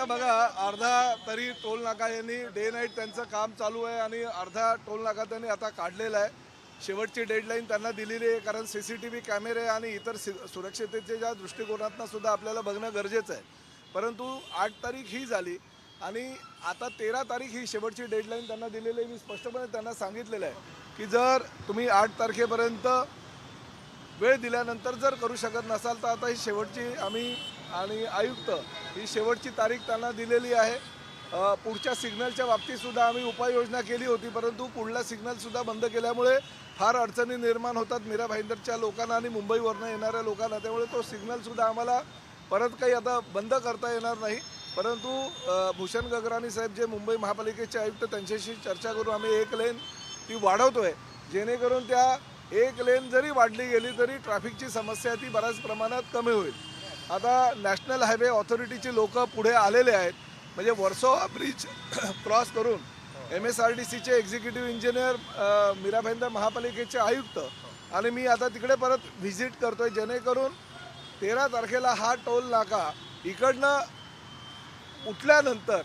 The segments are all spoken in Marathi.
आता बघा अर्धा तरी टोल नाका यांनी डे नाईट त्यांचं काम चालू आहे आणि अर्धा टोल नाका त्यांनी आता काढलेला आहे. शेवटची डेडलाईन त्यांना दिलेली आहे कारण सी सी टी व्ही कॅमेरे आणि इतर सि सुरक्षिततेच्या दृष्टिकोनातनं सुद्धा आपल्याला बघणं गरजेचं आहे. परंतु आठ तारीख ही झाली आणि आता तेरा तारीख ही शेवटची डेडलाईन त्यांना दिलेली आहे. मी स्पष्टपणे त्यांना सांगितलेलं आहे की जर तुम्ही आठ तारखेपर्यंत वेळ दिल्यानंतर जर करू शकत नसाल तर आता ही शेवटची आम्ही आणि आयुक्त ही शेवटची तारीख त्यांना दिलेली आहे. पुढच्या सिग्नलच्या बाबतीतसुद्धा आम्ही उपाययोजना केली होती परंतु पुढला सिग्नलसुद्धा बंद केल्यामुळे फार अडचणी निर्माण होतात. मीरा भाईंदरच्या लोकांना आणि मुंबईवरनं येणाऱ्या लोकांना त्यामुळे तो सिग्नलसुद्धा आम्हाला परत काही आता बंद करता येणार नाही. परंतु भूषण गगराणी साहेब जे मुंबई महापालिकेचे आयुक्त त्यांच्याशी चर्चा करून आम्ही एक लेन ती वाढवतो आहे जेणेकरून त्या एक लेन जरी वाढली गेली तरी ट्रॅफिकची समस्या ती बऱ्याच प्रमाणात कमी होईल. आता नॅशनल हायवे ऑथॉरिटीची लोक पुढे आलेले आहेत. म्हणजे वर्सोवा ब्रिज क्रॉस करून एम एस आर डी सीचे एक्झिक्युटिव्ह इंजिनियर मीराभाईंदर महापालिकेचे आयुक्त आणि मी आता तिकडे परत व्हिजिट करतोय. जेणेकरून तेरा तारखेला हा टोल नाका इकडनं उठल्यानंतर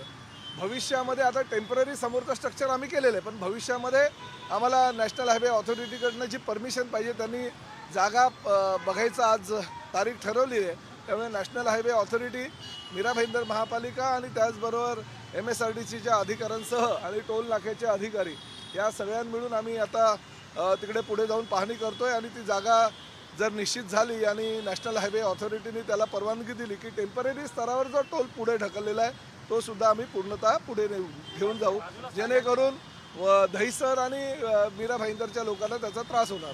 भविष्यामध्ये आता टेंपररी समोरचं स्ट्रक्चर आम्ही केलेलं आहे. पण भविष्यामध्ये आम्हाला नॅशनल हायवे ऑथॉरिटीकडनं जी परमिशन पाहिजे त्यांनी जागा बघायचं आज तारीख ठरवली आहे. त्यामुळे national highway authority Mira Bhayandar महापालिका आणि त्याचबरोबर एम एस आर डी सीच्या अधिकाऱ्यांसह आणि टोल नाक्याचे अधिकारी या सगळ्यां मिळून आम्ही आता तिकडे पुढे जाऊन पाहणी करतोय आणि ती जागा जर निश्चित झाली आणि नॅशनल हायवे ऑथॉरिटीने त्याला परवानगी दिली की टेंपररी स्तरावर जो टोल पुढे ढकललेला आहे तो सुद्धा आम्ही पूर्णतः पुढे नेऊ घेऊन जाऊ. जेणेकरून व दहिसर आणि मीरा भाईंदरच्या लोकांना त्याचा त्रास होणार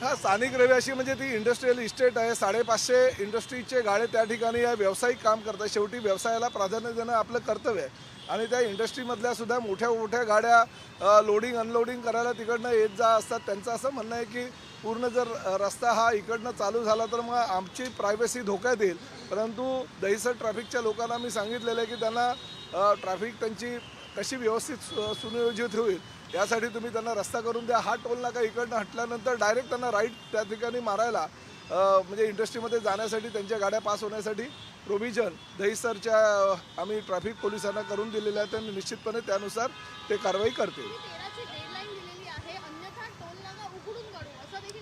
हा स्थानिक रहिवाशी म्हणजे ती इंडस्ट्रीयल इस्टेट आहे. साडेपाचशे इंडस्ट्रीचे गाळे त्या ठिकाणी या व्यावसायिक काम करतात शेवटी व्यवसायाला प्राधान्य देणं आपलं कर्तव्य आहे. आणि त्या इंडस्ट्रीमधल्या सुद्धा मोठ्या मोठ्या गाड्या लोडिंग अनलोडिंग करायला तिकडनं येत जा असतात. त्यांचं असं म्हणणं आहे की पूर्ण जर रस्ता हा इकडनं चालू झाला तर मग आमची प्रायव्हसी धोक्यात येईल. परंतु दहिसर ट्रॅफिकच्या लोकांना मी सांगितलेलं आहे की त्यांना ट्रॅफिक त्यांची कशी व्यवस्थित सु- सुनियोजित होईल. यासाठी तुम्ही त्यांना रस्ता करून द्या. हा टोल नाका इकडनं हटल्यानंतर डायरेक्ट त्यांना राईट त्या ठिकाणी मारायला म्हणजे इंडस्ट्रीमध्ये जाण्यासाठी त्यांच्या गाड्या पास होण्यासाठी प्रोव्हिजन दहिसरच्या आम्ही ट्रॅफिक पोलिसांना करून दिलेलं आहे त्यांनी निश्चितपणे त्यानुसार ते कारवाई करतील.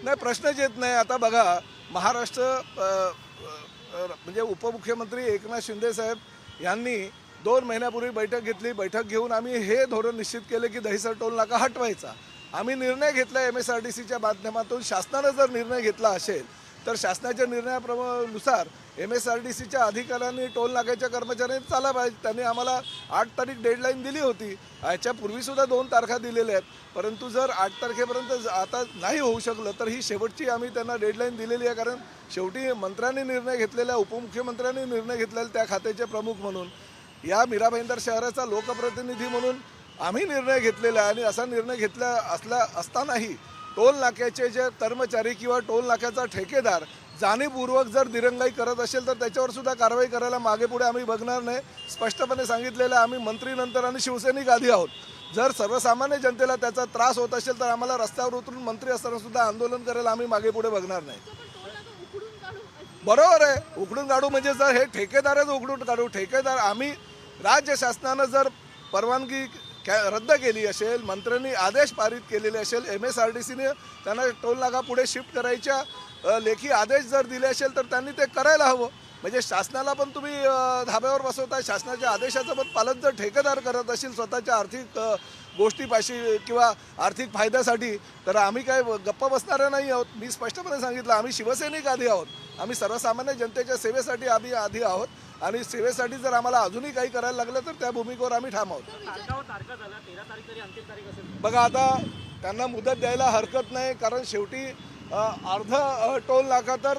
नाही प्रश्नच येत नाही. आता बघा महाराष्ट्र म्हणजे उपमुख्यमंत्री एकनाथ शिंदे साहेब यांनी दोन महिन्यापूर्वी बैठक घेतली. बैठक घेऊन आम्ही हे धोरण निश्चित केले की दहिसर टोल नाका हटवायचा. आम्ही निर्णय घेतला एम एस आर टी सीच्या माध्यमातून. शासनानं जर निर्णय घेतला असेल तर शासनाच्या निर्णयानुसार एम एस आर टी सीच्या अधिकाऱ्यांनी टोल नाक्याच्या कर्मचाऱ्यांनी चाला पाहिजे त्यांनी आम्हाला आठ तारीख डेडलाईन दिली होती. याच्यापूर्वीसुद्धा दोन तारखा दिलेल्या आहेत. परंतु जर आठ तारखेपर्यंत ज- आता नाही होऊ शकलं तर ही शेवटची आम्ही त्यांना डेडलाईन दिलेली आहे. कारण शेवटी मंत्र्यांनी निर्णय घेतलेला उपमुख्यमंत्र्यांनी निर्णय घेतलेला त्या खात्याचे प्रमुख म्हणून. या मीरा भाईंदर शहराचा लोकप्रतिनिधी म्हणून आम्ही निर्णय घेतलेला आहे. आणि असा निर्णय घेतला असला असतानाही टोल नाक्याचे जे कर्मचारी किंवा टोल नाक्याचा ठेकेदार जाणीवपूर्वक जर दिरंगाई करत असेल तर त्याच्यावर सुद्धा कारवाई करायला मागे पुढे आम्ही बघणार नाही. स्पष्टपणे सांगितलेलं आहे, आम्ही मंत्रीनंतर आणि शिवसैनिक आधी आहोत. जर सर्वसामान्य जनतेला त्याचा त्रास होत असेल तर आम्हाला रस्त्यावर उतरून मंत्री असताना सुद्धा आंदोलन करायला आम्ही मागे पुढे बघणार नाही. बरोबर आहे. उकडून काढू म्हणजे जर हे ठेकेदारच उकडून काढू ठेकेदार आम्ही राज्य शासनानं जर परवानगी कॅ रद्द केली असेल मंत्र्यांनी आदेश पारित केलेले असेल एम एस आर टी सीने त्यांना टोल नाका पुढे शिफ्ट करायच्या लेखी आदेश जर दिले असेल तर त्यांनी ते करायला हवं. म्हणजे शासनाला पण तुम्ही धाब्यावर बसवताय शासनाच्या आदेशाचं पण पालन जर ठेकेदार करत असेल स्वतःच्या आर्थिक गोष्टीपाशी किंवा आर्थिक फायद्यासाठी तर आम्ही काय गप्प बसणारे नाही आहोत. मी स्पष्टपणे सांगितलं आम्ही शिवसैनिक आधी आहोत. आम्ही सर्वसामान्य जनतेच्या सेवेसाठी आम्ही आधी आहोत. आणि सेवेसाठी जर आम्हाला अजूनही काही करायला लागलं तर त्या भूमिकेवर आम्ही ठाम आहोत. बघा आता त्यांना मुदत द्यायला हरकत नाही कारण शेवटी अर्ध टोल नाका तर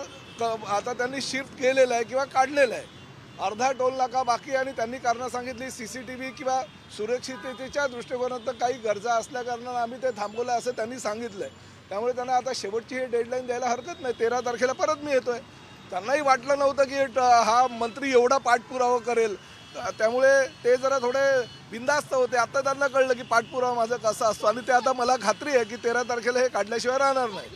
आता त्यांनी शिफ्ट केलेलं आहे किंवा काढलेलं आहे. अर्धा टोल नाका बाकी आणि त्यांनी कारणं सांगितली सी सी टी व्ही किंवा सुरक्षिततेच्या दृष्टिकोनात काही गरजा असल्या कारणानं आम्ही ते थांबवलं असं त्यांनी सांगितलं आहे त्यामुळे त्यांना आता शेवटची ही डेडलाईन द्यायला हरकत नाही. तेरा तारखेला परत मी येतोय. त्यांनाही वाटलं नव्हतं की हा मंत्री एवढा पाठपुरावा करेल. त्यामुळे ते जरा थोडे बिंदास्त होते. आता त्यांना कळलं की पाठपुरावा माझा कसा असतो. आणि ते आता मला खात्री आहे की तेरा तारखेला हे काढल्याशिवाय राहणार नाही.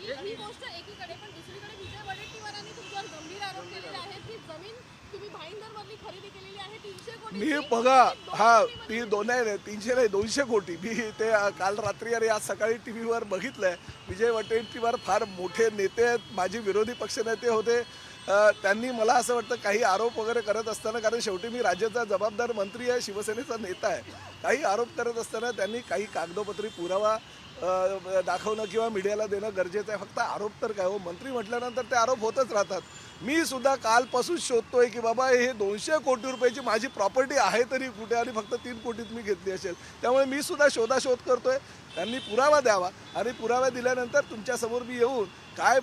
आहे. मी बघा हा ती दोन नाही तीनशे नाही दोनशे कोटी. मी ते काल रात्री आणि आज सकाळी टी व्हीवर बघितलंय. विजय वटेंटीवार फार मोठे नेते आहेत. माझे विरोधी पक्षनेते होते. त्यांनी मला असं वाटतं काही आरोप वगैरे करत असताना कारण शेवटी मी राज्याचा जबाबदार मंत्री आहे शिवसेनेचा नेता आहे काही आरोप करत असताना त्यांनी काही कागदोपत्री पुरावा दाखवणं किंवा मीडियाला देणं गरजेचं आहे. फक्त आरोप तर काय हो? मंत्री म्हटल्यानंतर ते आरोप होतच राहतात. मी सुद्धा कालपासून शोधतोय की बाबा हे दोनशे कोटी रुपयाची माझी प्रॉपर्टी आहे तरी कुठे आणि फक्त तीन कोटीत मी घेतली असेल. त्यामुळे मी सुद्धा शोधाशोध करतोय. त्यांनी पुरावा द्यावा आणि पुरावा दिल्यानंतर तुमच्यासमोर मी येऊन काय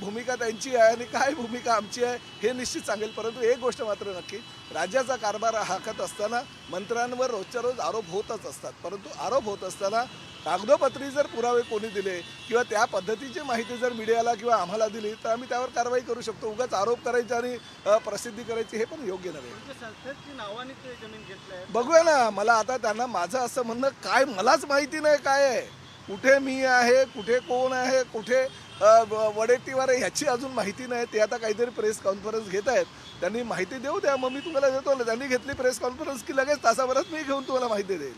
भूमिका त्यांची आहे आणि काय भूमिका आमची आहे हे निश्चित सांगेल. परंतु एक गोष्ट मात्र नक्की राज्याचा कारभार हाकत असताना मंत्र्यांवर रोजच्या रोज आरोप होतच असतात. परंतु आरोप होत असताना कागदोपत्री जर पुरावे कोणी दिले किंवा त्या पद्धतीची माहिती जर मीडियाला किंवा आम्हाला दिली तर आम्ही त्यावर कारवाई करू शकतो. उगाच आरोप करायचे आणि प्रसिद्धी करायची हे पण योग्य नव्हे. बघूया ना मला आता त्यांना माझं असं म्हणणं काय मलाच माहिती नाही काय आहे. कुठे मी आहे कुठे कोण आहे कुठे वडेट्टीवार ह्याची अजून माहिती नाही. ते आता काहीतरी प्रेस कॉन्फरन्स घेत आहेत. त्यांनी माहिती देऊ द्या. मग मी तुम्हाला देतो त्यांनी घेतली प्रेस कॉन्फरन्स की लगेच तासाभरात मी घेऊन तुम्हाला माहिती देईल.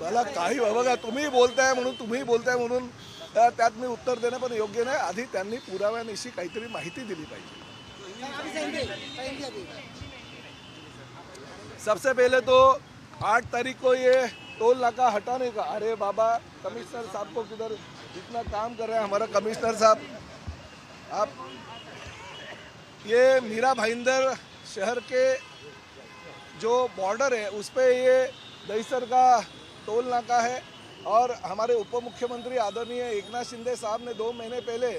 मला काही बघा तुम्ही बोलताय म्हणून तुम्ही बोलताय म्हणून त्यात मी उत्तर देणं पण योग्य नाही. आधी त्यांनी पुराव्यानिशी काहीतरी माहिती दिली पाहिजे. सबसे पहले तो आठ तारीख को ये टोल नाका हटाने का. अरे बाबा कमिश्नर साहब को किधर इतना काम कर रहे हैं हमारा कमिश्नर साहब, आप ये मीरा भाईंदर शहर के जो बॉर्डर है, उस पर ये दहीसर का टोल नाका है। और हमारे उप मुख्यमंत्री आदरणीय एकनाथ शिंदे साहब ने दो महीने पहले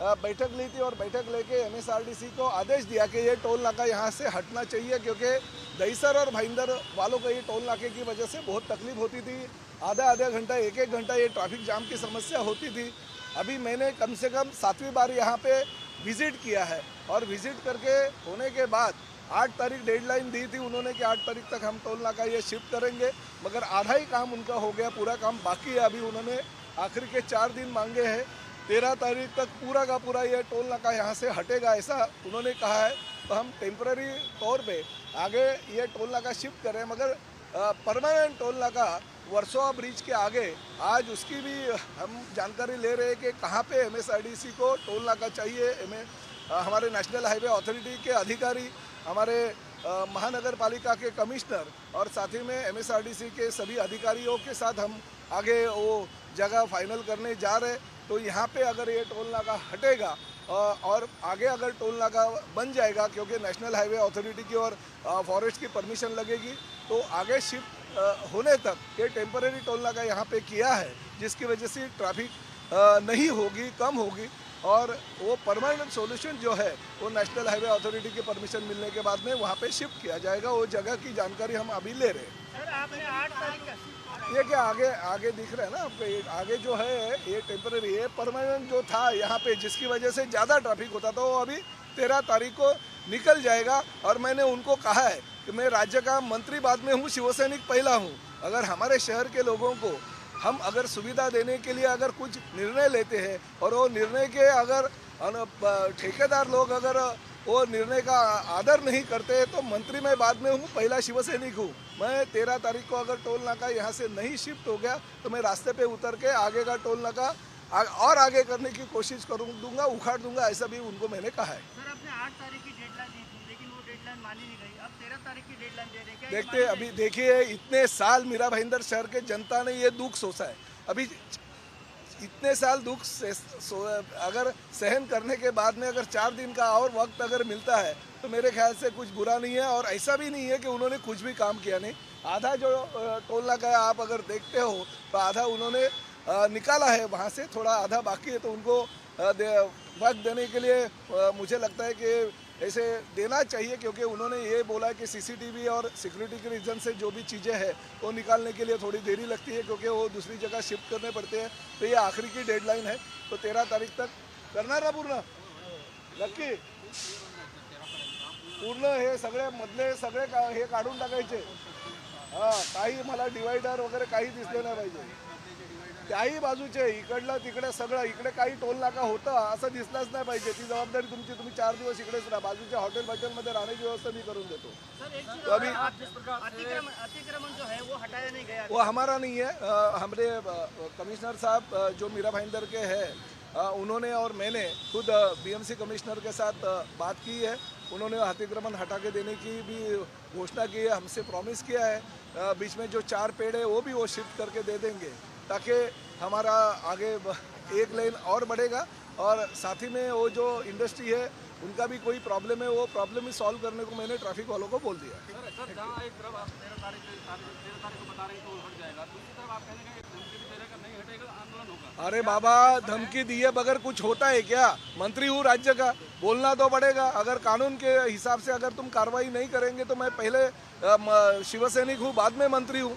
बैठक ली थी और बैठक लेके एमएसआरडीसी को आदेश दिया कि ये टोल नाका यहाँ से हटना चाहिए, क्योंकि दहीसर और भाईंदर वालों को ये टोल नाके की वजह से बहुत तकलीफ़ होती थी। आधा आधा घंटा, एक एक घंटा ये ट्रैफ़िक जाम की समस्या होती थी। अभी मैंने कम से कम सातवीं बार यहाँ पे विज़िट किया है और विज़िट करके होने के बाद आठ तारीख डेडलाइन दी थी उन्होंने कि आठ तारीख तक हम टोल नाका ये शिफ्ट करेंगे। मगर आधा ही काम उनका हो गया, पूरा काम बाकी है। अभी उन्होंने आखिर के चार दिन मांगे हैं। तेरह तारीख तक पूरा का पूरा ये टोल नाका यहाँ से हटेगा ऐसा उन्होंने कहा है। तो हम टेम्पररी तौर पे आगे ये टोल नाका शिफ्ट करें। मगर परमानेंट टोल नाका वर्सोवा ब्रिज के आगे, आज उसकी भी हम जानकारी ले रहे हैं कि कहाँ पे एमएसआरडीसी को टोल नाका चाहिए। एम हमारे नेशनल हाईवे अथॉरिटी के अधिकारी, हमारे महानगर पालिका के कमिश्नर और साथ ही में एमएसआरडीसी के सभी अधिकारियों के साथ हम आगे वो जगह फाइनल करने जा रहे तो यहाँ पे अगर ये टोल नाका हटेगा और आगे अगर टोल नाका बन जाएगा, क्योंकि नेशनल हाईवे अथॉरिटी की और फॉरेस्ट की परमिशन लगेगी तो आगे शिफ्ट होने तक ये टेम्पररी टोल नाका यहाँ पे किया है जिसकी वजह से ट्रैफ़िक नहीं होगी कम होगी। और वो परमानेंट सॉल्यूशन जो है वो नेशनल हाईवे अथॉरिटी की परमिशन मिलने के बाद में वहाँ पे शिफ्ट किया जाएगा। वो जगह की जानकारी हम अभी ले रहे हैं। ये क्या आगे आगे दिख रहा है ना आपको? आगे जो है ये टेम्पररी है परमानेंट जो था यहाँ पे जिसकी वजह से ज़्यादा ट्रैफ़िक होता था वो अभी तेरह तारीख को निकल जाएगा। और मैंने उनको कहा है कि मैं राज्य का मंत्री बाद में हूँ, शिवसैनिक पहला हूँ। अगर हमारे शहर के लोगों को हम अगर सुविधा देने के लिए अगर कुछ निर्णय लेते हैं और वो निर्णय के अगर ठेकेदार लोग अगर वो निर्णय का आदर नहीं करते तो मंत्री मैं बाद में हूँ, पहला शिवसैनिक हूँ। मैं तेरह तारीख को अगर टोल नाका यहाँ से नहीं शिफ्ट हो गया तो मैं रास्ते पे उतर के आगे का टोल नाका और आगे करने की कोशिश करूँ, दूँगा, उखाड़ दूँगा, ऐसा भी उनको मैंने कहा है। सर, आपने आठ तारीख की डेडलाइन दी थी, लेकिन वो डेडलाइन मानी नहीं गई। देखते अभी देखिए इतने साल मीरा भाईंदर शहर के जनता ने ये दुख सोचा है। अभी इतने साल दुख से, सो, अगर सहन करने के बाद में अगर चार दिन का और वक्त अगर मिलता है तो मेरे ख्याल से कुछ बुरा नहीं है और ऐसा भी नहीं है कि उन्होंने कुछ भी काम किया नहीं। आधा जो टोल नाका आप अगर देखते हो तो आधा उन्होंने निकाला है वहाँ से थोड़ा आधा बाकी है तो उनको वक्त देने के लिए मुझे लगता है कि ऐसे देना चाहिए क्योंकि उन्होंने ये बोला कि सीसीटीवी और सिक्योरिटी के रीज़न से जो भी चीज़ें हैं वो निकालने के लिए थोड़ी देरी लगती है क्योंकि वो दूसरी जगह शिफ्ट करने पड़ते हैं। तो ये आखिरी की डेडलाइन है। तो तेरह तारीख तक करणार ना पूर्ण? नक्की पूर्ण हे सगळे मधले सगळे का हे काढून टाकायचे. हां काही मला डिवायडर वगैरे काही दिसले नाही पाहिजे. त्याही बाजूचे इकडलं तिकडे सगळं इकडे काही टोल नाका होतं असं दिसलंच नाही पाहिजे. ती जबाबदारी तुमची तुम्ही चार दिवस इकडेच राहा. बाजूच्या हॉटेल हॉटेलमध्ये राहण्याची व्यवस्था मी करून देतो. तो अभी- है वो हटाया नहीं गया. वो हमारा नहीं है. हमारे कमिश्नर साहब जो मीरा भाईंदर के हैं उन्होंने और मैंने खुद बीएमसी कमिश्नर के साथ बात की है। उन्होंने अतिक्रमण हटा के देने की भी घोषणा की है हमसे प्रॉमिस किया है। बीच में जो चार पेड़ है वो भी वो शिफ्ट करके दे देंगे। ताकि हमारा आगे एक लेन और बढ़ेगा और साथ ही में वो जो इंडस्ट्री है उनका भी कोई प्रॉब्लम है वो प्रॉब्लम ही सॉल्व करने को मैंने ट्रैफ़िक वालों को बोल दिया सर सर एक तरफ़ आप तेरह तारीख तेरह तारीख को बता रहे हैं तो हट जाएगा दूसरी तरफ़ आप कहने धमकी भी दे रहे कि नहीं हटेगा आंदोलन होगा। अरे बाबा धमकी दिए बगैर कुछ होता है क्या? मंत्री हूँ राज्य का बोलना तो पड़ेगा। अगर कानून के हिसाब से अगर तुम कार्रवाई नहीं करेंगे तो मैं पहले शिवसैनिक हूँ बाद में मंत्री हूँ।